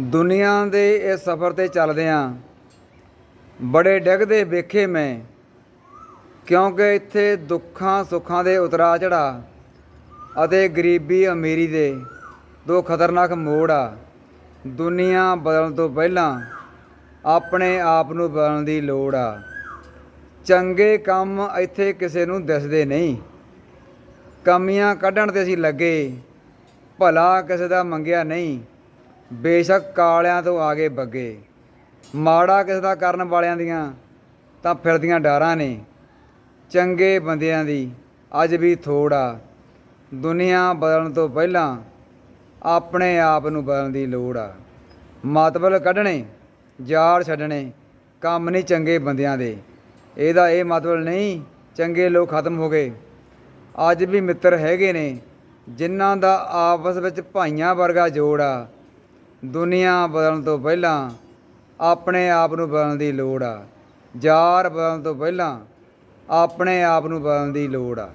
ਦੁਨੀਆ ਦੇ ਇਸ ਸਫ਼ਰ ਤੇ ਚੱਲਦਿਆਂ ਬੜੇ ਡਿੱਗਦੇ ਵੇਖੇ ਮੈਂ, ਕਿਉਂਕਿ ਇੱਥੇ ਦੁੱਖਾਂ ਸੁੱਖਾਂ ਦੇ ਉਤਰਾ ਚੜਾ ਅਤੇ ਗਰੀਬੀ ਅਮੀਰੀ ਦੇ ਦੋ ਖਤਰਨਾਕ ਮੋੜ ਆ। ਦੁਨੀਆ ਬਦਲਣ ਤੋਂ ਪਹਿਲਾਂ ਆਪਣੇ ਆਪ ਨੂੰ ਬਦਲਣ ਦੀ ਲੋੜ ਆ। ਚੰਗੇ ਕੰਮ ਇੱਥੇ ਕਿਸੇ ਨੂੰ ਦਿਸਦੇ ਨਹੀਂ। ਕਮੀਆਂ ਕੱਢਣ ਤੇ ਅਸੀਂ ਲੱਗੇ, ਭਲਾ ਕਿਸੇ ਦਾ ਮੰਗਿਆ ਨਹੀਂ। ਬੇਸ਼ੱਕ ਕਾਲਿਆਂ ਤੋਂ ਆਗੇ ਬੱਗੇ। ਮਾੜਾ ਕਿਸੇ ਦਾ ਕਰਨ ਵਾਲਿਆਂ ਦੀਆਂ ਤਾਂ ਫਿਰਦੀਆਂ ਡਾਰਾਂ ਨੇ। ਚੰਗੇ ਬੰਦਿਆਂ ਦੀ ਅੱਜ ਵੀ ਥੋੜਾ। ਦੁਨੀਆ ਬਦਲਣ ਤੋਂ ਪਹਿਲਾਂ ਆਪਣੇ ਆਪ ਨੂੰ ਬਦਲਣ ਦੀ ਲੋੜ ਆ। ਮਤਬਲ ਕੱਢਣੇ ਜਾੜ ਛੱਡਣੇ, ਕੰਮ ਨਹੀਂ ਚੰਗੇ ਬੰਦਿਆਂ ਦੇ। ਇਹਦਾ ਇਹ ਮਤਲਬ ਨਹੀਂ, ਚੰਗੇ ਲੋਕ ਖਤਮ ਹੋ ਗਏ। ਅੱਜ ਵੀ ਮਿੱਤਰ ਹੈਗੇ ਨੇ, ਜਿਨ੍ਹਾਂ ਦਾ ਆਪਸ ਵਿੱਚ ਭਾਈਆਂ ਵਰਗਾ ਜੋੜ ਆ। ਦੁਨੀਆ ਬਦਲਣ ਤੋਂ ਪਹਿਲਾਂ ਆਪਣੇ ਆਪ ਨੂੰ ਬਦਲਣ ਦੀ ਲੋੜ ਆ। ਯਾਰ ਬਦਲਣ ਤੋਂ ਪਹਿਲਾਂ ਆਪਣੇ ਆਪ ਨੂੰ ਬਦਲਣ ਦੀ ਲੋੜ ਆ।